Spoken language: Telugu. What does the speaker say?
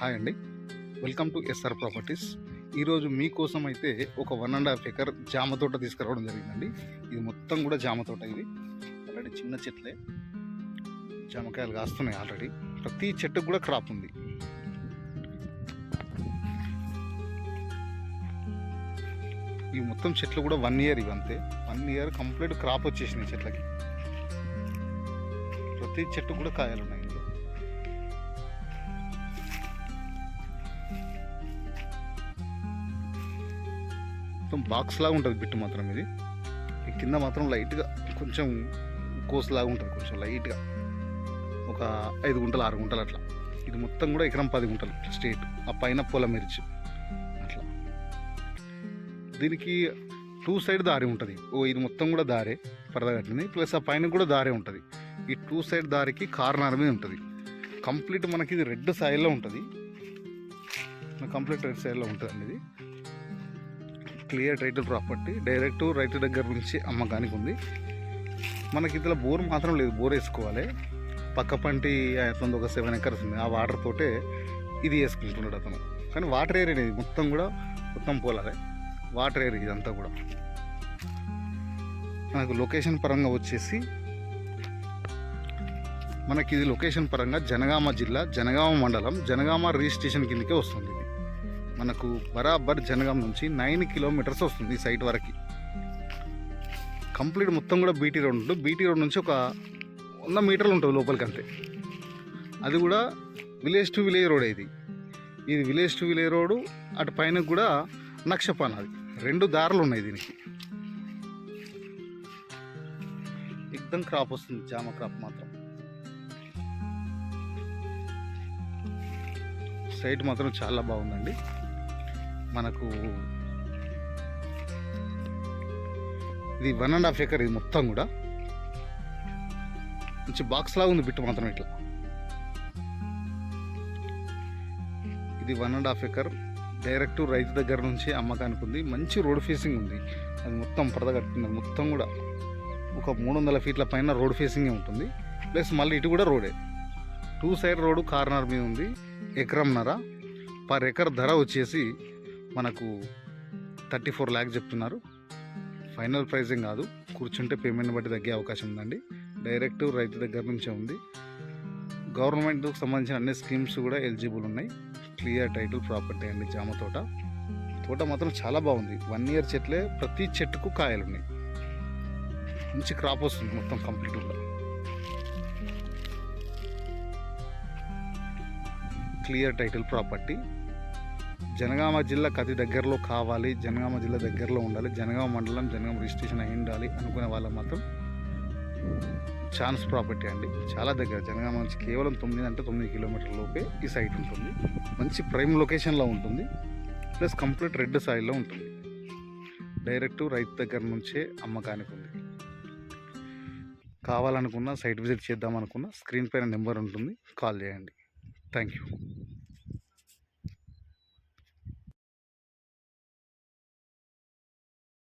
హాయ్ అండి. Welcome to SR properties. ఈరోజు మీకోసం అయితే ఒక వన్ అండ్ హాఫ్ ఎకర్ జామ తోట తీసుకురావడం జరిగిందండి. ఇది మొత్తం కూడా జామ తోట ఇది. ఆల్రెడీ చిన్న చెట్లే. జామకాయలు కాస్తున్నాయి ఆల్రెడీ. ప్రతి చెట్టుకు కూడా క్రాప్ ఉంది. ఈ మొత్తం చెట్లు కూడా వన్ ఇయర్ ఇవి అంతే. వన్ ఇయర్ కంప్లీట్ క్రాప్ వచ్చేసినాయి చెట్లకి. ప్రతి చెట్టు కూడా కాయలు ఉన్నాయి మొత్తం బాక్స్ లాగా ఉంటుంది బిట్టు మాత్రం ఇది. కింద మాత్రం లైట్గా కొంచెం కోస్లాగా ఉంటుంది కొంచెం లైట్గా ఒక ఐదు గుంటలు ఆరు గుంటలు అట్లా. ఇది మొత్తం కూడా ఎకరం పది గుంటలు స్టేట్ ఆ పైన పొల మిర్చి అట్లా. దీనికి టూ సైడ్ దారి ఉంటుంది. ఓ ఇది మొత్తం కూడా దారే పరద కట్టింది. ప్లస్ ఆ పైన కూడా దారే ఉంటుంది. ఈ టూ సైడ్ దారికి కార్నర్ మీద ఉంటుంది. కంప్లీట్ మనకి ఇది రెడ్ సైడ్లో ఉంటుంది. కంప్లీట్ రెడ్ సైడ్లో ఉంటుంది అండి ఇది. Clear title property. డైరెక్ట్ రైతు దగ్గర నుంచి అమ్మకానికి ఉంది. మనకి ఇందులో బోర్ మాత్రం లేదు. బోర్ వేసుకోవాలి. పక్క పంటి అతను ఒక సెవెన్ ఎకర్స్ ఉంది. ఆ వాటర్ తోటే ఇది వేసుకుంటున్నాడు అతను. కానీ వాటర్ ఏరియా ఇది మొత్తం కూడా మొత్తం పోలాలి. వాటర్ ఏరియా ఇదంతా కూడా. మనకు లొకేషన్ పరంగా వచ్చేసి మనకి ఇది లొకేషన్ పరంగా జనగామ జిల్లా జనగామ మండలం జనగామ రిజిస్ట్రేషన్ కిందకే వస్తుంది ఇది. మనకు బరాబర్ జనగాం నుంచి నైన్ కిలోమీటర్స్ వస్తుంది ఈ సైట్ వరకు. కంప్లీట్ మొత్తం కూడా బీటీ రోడ్ ఉంటుంది. బీటీ రోడ్ నుంచి ఒక వంద మీటర్లు ఉంటుంది లోపలికి అంతే. అది కూడా విలేజ్ టు విలేజ్ రోడ్ ఇది. ఇది విలేజ్ టు విలేజ్ రోడ్ అటు పైన కూడా నక్షపాన్ అది. రెండు దారులు ఉన్నాయి దీనికి. ఎక్దం క్రాప్ వస్తుంది జామ క్రాప్ మాత్రం. సైట్ మాత్రం చాలా బాగుందండి. మనకు ఇది వన్ అండ్ హాఫ్ ఎకర్ ఇది మొత్తం కూడా. మంచి బాక్స్ లాగా ఉంది బిట్టు మాత్రం ఇట్లా. ఇది one and half acre direct రైతు దగ్గర నుంచి అమ్మకానికి ఉంది. మంచి రోడ్ ఫేసింగ్ ఉంది. అది మొత్తం పరద కట్టింది మొత్తం కూడా ఒక మూడు వందల ఫీట్ల పైన రోడ్ ఫేసింగే ఉంటుంది. ప్లస్ మళ్ళీ ఇటు కూడా రోడే. టూ సైడ్ రోడ్డు కార్నర్ మీద ఉంది. ఎకరంన్నర పర్ ఎకర్ ధర వచ్చేసి మనకు థర్టీ ఫోర్ ల్యాక్ చెప్తున్నారు. ఫైనల్ ప్రైజింగ్ కాదు. కూర్చుంటే పేమెంట్ బట్టి తగ్గే అవకాశం ఉందండి. డైరెక్ట్ రైతు దగ్గర నుంచే ఉంది. గవర్నమెంట్కి సంబంధించిన అన్ని స్కీమ్స్ కూడా ఎలిజిబుల్ ఉన్నాయి. క్లియర్ టైటిల్ ప్రాపర్టీ అండి జామ తోట. తోట మాత్రం చాలా బాగుంది. వన్ ఇయర్ చెట్లే ప్రతి చెట్టుకు కాయలు ఉన్నాయి. మంచి క్రాప్ వస్తుంది మొత్తం కంప్లీట్గా క్లియర్ టైటిల్ ప్రాపర్టీ. జనగామ జిల్లాకు అతి దగ్గరలో కావాలి జనగామ జిల్లా దగ్గరలో ఉండాలి జనగామ మండలం జనగామ రిజిస్ట్రేషన్ అయి ఉండాలి అనుకునే వాళ్ళకి మాత్రం ఛాన్స్ ప్రాపర్టీ అండి. చాలా దగ్గర జనగామ నుంచి కేవలం తొమ్మిది అంటే తొమ్మిది కిలోమీటర్ల లోపే ఈ సైట్ ఉంటుంది. మంచి ప్రైమ్ లొకేషన్లో ఉంటుంది. ప్లస్ కంప్లీట్ రెడ్ సాయిల్లో ఉంటుంది. డైరెక్ట్ రైతు దగ్గర నుంచే అమ్మకానికి ఉంది. కావాలనుకున్న సైట్ విజిట్ చేద్దాం అనుకున్న స్క్రీన్ పైన నెంబర్ ఉంటుంది. కాల్ చేయండి. Thank you